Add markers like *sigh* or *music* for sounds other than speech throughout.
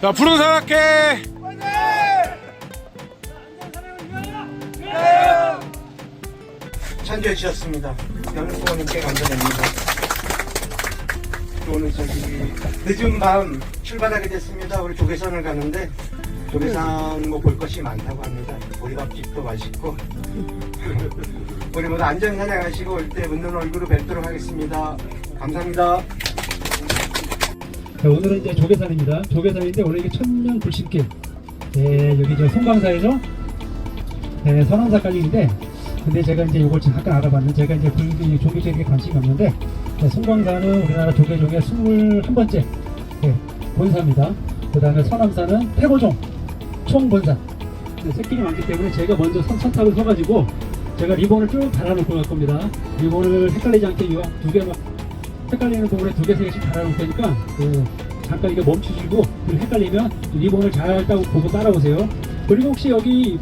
자, 푸른 산악회! 찬조해 주셨습니다. 영수원님께 감사드립니다. 오늘 저기 늦은 밤 출발하게 됐습니다. 우리 조계산을 가는데 조계산 뭐 볼 것이 많다고 합니다. 보리밥집도 맛있고 *laughs* 우리 모두 안전 사냥하시고 올 때 웃는 얼굴로 뵙도록 하겠습니다. 감사합니다. 자, 오늘은 이제 조계산입니다. 조계산인데 원래 이게 천년 불신길. 네, 여기 저 송광사에서 네, 선왕사까지인데 근데 제가 이제 이걸 잠깐 알아봤는데 제가 이제 불교 종교적인 관심이 없는데 네, 송광사는 우리나라 조계 중에 21번째 네, 본사입니다. 그 다음에 선왕사는 태고종 총본사. 네, 새끼리 많기 때문에 제가 먼저 선, 선탑을 서가지고 제가 리본을 쭉 달아놓고 갈 겁니다. 리본을 헷갈리지 않게 이거 두 개만 헷갈리는 부분에 두 개, 세 개씩 달아놓을 테니까 그 잠깐 이거 멈추시고 그 헷갈리면 리본을 잘 따고 보고 따라오세요. 그리고 혹시 여기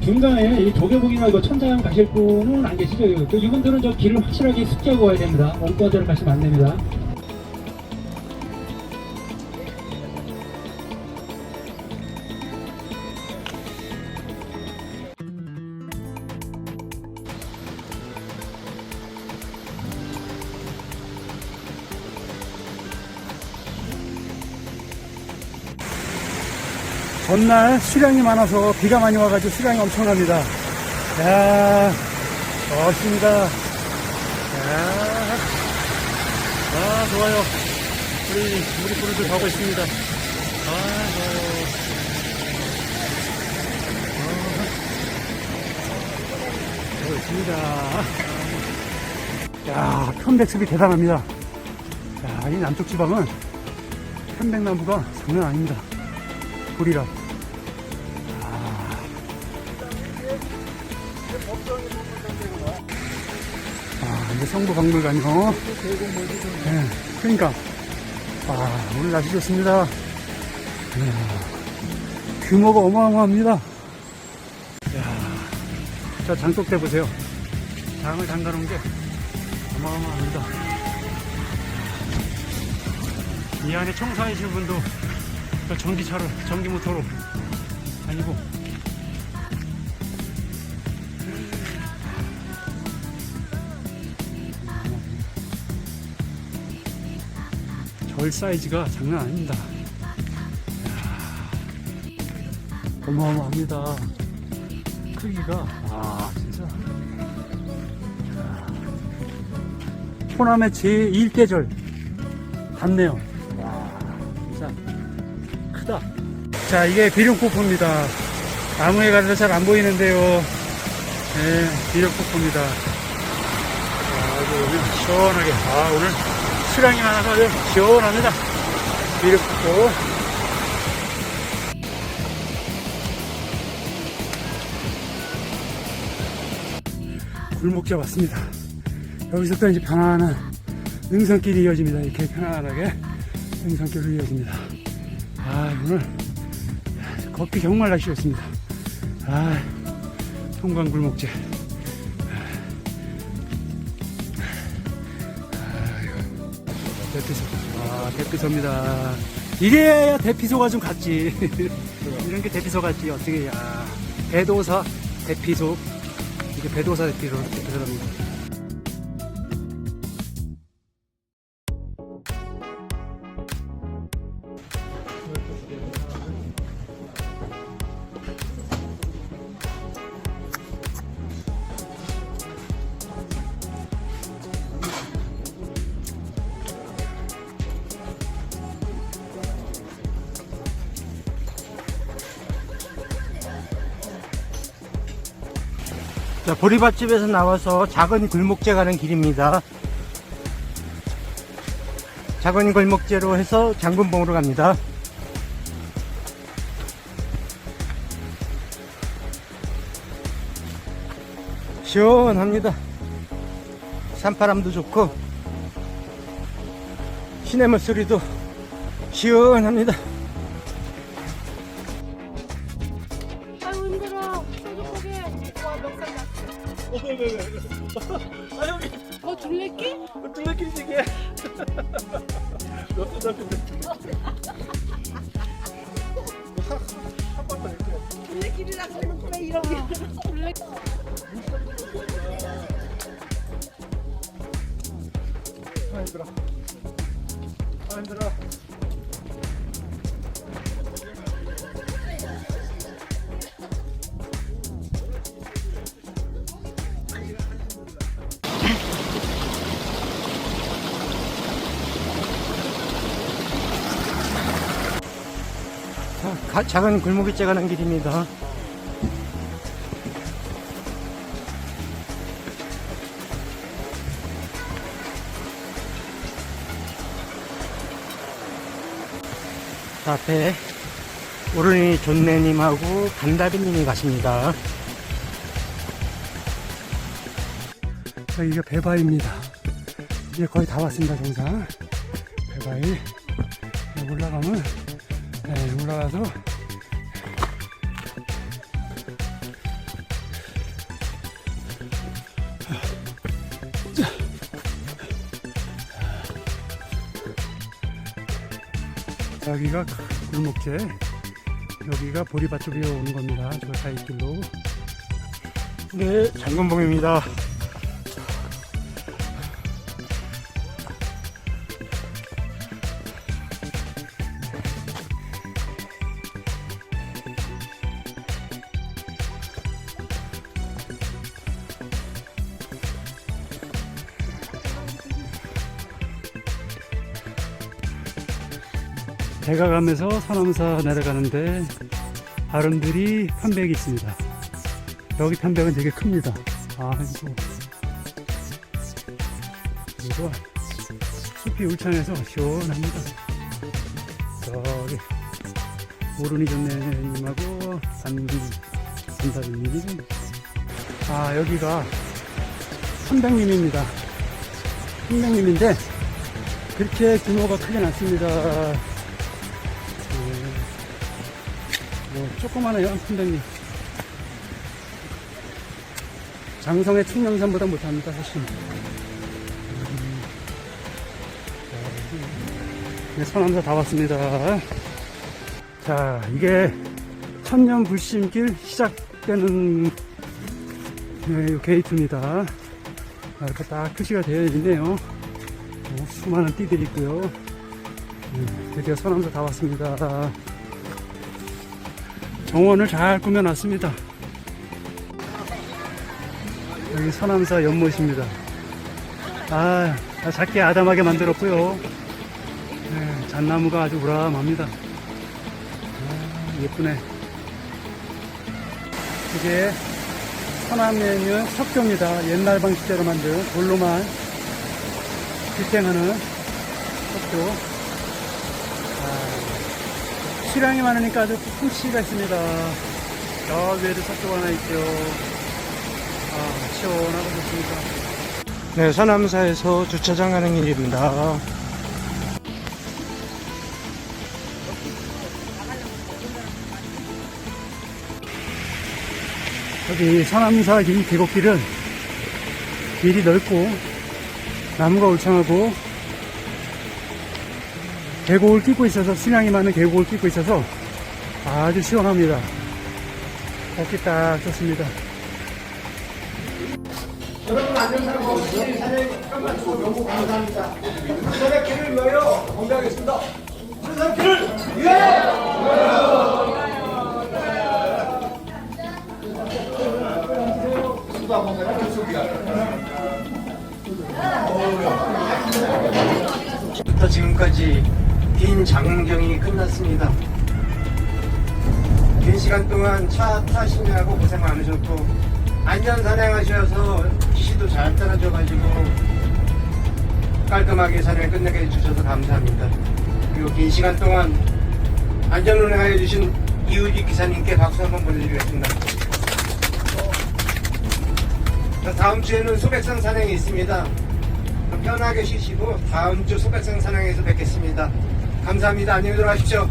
중간에 이 조개복이나 이거 천장 가실 분은 안 계시죠? 그 이분들은 저 길을 확실하게 숙지하고 가야 됩니다. 데로 가시면 안 됩니다. 전날 수량이 많아서 비가 많이 와가지고 수량이 엄청납니다. 야, 좋습니다. 야, 아, 좋아요. 우리, 우리 부르들 가고 있습니다. 아, 좋아요. 아, 가고 있습니다. 야, 편백습이 대단합니다. 야, 이 남쪽 지방은 편백나무가 장난 아닙니다. 불이라. 이제 성부 박물관이요. 네, 그러니까. 아, 오늘 날씨 좋습니다. 이야, 규모가 어마어마합니다. 야, 저 장독대 보세요. 장을 담가놓은 게 어마어마합니다. 이 안에 청소하시는 분도 저 전기차로, 전기 모터로 다니고. 절 사이즈가 장난 아닙니다. 이야, 어마어마합니다. 크기가, 아, 진짜. 호남의 제1계절 같네요. 와, 진짜. 크다. 자, 이게 비룡폭포입니다. 나무에 가려서 잘 안 보이는데요. 네. 자, 여기 오면 시원하게. 아, 오늘 수량이 많아서 아주 시원합니다. 비룡폭포. 굴목자 왔습니다. 여기서부터 이제 편안한 능선길이 이어집니다. 이렇게 편안하게 능선길로 이어집니다. 아, 오늘 걷기 정말 날씨 좋습니다. 아, 통광 굴목재. 대피소. 아, 대피소입니다. 이래야 대피소가 좀 같지. *laughs* 이런 게 대피소 같지. 어떻게, 야. 배도사 대피소. 이게 배도사 대피소, 대피소랍니다. 자, 보리밥집에서 나와서 작은 골목제 가는 길입니다. 작은 골목제로 해서 장군봉으로 갑니다. 시원합니다. 산바람도 좋고 시냇물 소리도 시원합니다. 둘레길? 어, 둘레길 지게. 몇도 잡힌 한번더 이렇게. 길이라서 이런 게. 아 힘들어. 아 힘들어. 가- 작은 골목이 째가는 길입니다. 자, 앞에 오른이 존내님하고 간다비님이 가십니다. 여기가 배바입니다. 이제 거의 다 왔습니다, 정상. 여기 올라가면, 네, 올라가서, 자, 여기가 골목제. 여기가 보리밭 쪽에 오는 겁니다. 저 사이길로. 네, 장건봉입니다. 배가 가면서 서남사 내려가는데 아름들이 편백이 있습니다. 여기 편백은 되게 큽니다. 아이고. 그리고 숲이 울창해서 시원합니다. 저기 오른이 전네님하고 안산다리님 아 여기가 선백님입니다. 선백님인데 그렇게 규모가 크진 않습니다. 조그마해요 선배님 장성의 충령산보다 못합니다 훨씬 음. 네, 서남사 다 왔습니다. 자 이게 천년 불심길 시작되는 네, 요 게이트입니다. 아, 이렇게 딱 표시가 되어 있네요. 어, 수많은 띠들이 있고요. 음, 드디어 서남사 다 왔습니다 정원을 잘 꾸며놨습니다. 여기 서남사 연못입니다. 아, 작게 아담하게 만들었고요. 네, 잣나무가 아주 우람합니다. 아, 예쁘네. 이게 서남에 있는 석조입니다. 옛날 방식대로 만든 돌로만 빌딩하는 석조. 수량이 많으니까 아주 풍치가 있습니다. 저 위에도 석조가 하나 있죠. 아, 시원하고 좋습니다. 네, 서남사에서 주차장 가는 길입니다. 여기 서남사 이 계곡길은 길이 넓고 나무가 울창하고 계곡을 끼고 있어서 수량이 많은 계곡을 끼고 있어서 아주 시원합니다. 걷기 딱 좋습니다. 여러분 안전사고 없이 사장님 너무 감사합니다. 사장 길을 위하여 공개하겠습니다. 사장 길을 위하여! 부터 지금까지 긴 장경이 끝났습니다. 긴 시간 동안 차 타시느라고 고생 많으셨고 안전 산행하셔서 지시도 잘 따라줘가지고 깔끔하게 산행 끝내게 해주셔서 감사합니다. 그리고 긴 시간 동안 안전 운행하여 주신 이우지 기사님께 박수 한번 보내드리겠습니다. 자, 다음 주에는 소백산 산행이 있습니다. 편하게 쉬시고 다음 주 소백산 산행에서 뵙겠습니다. 감사합니다. 안녕히 들어가십시오.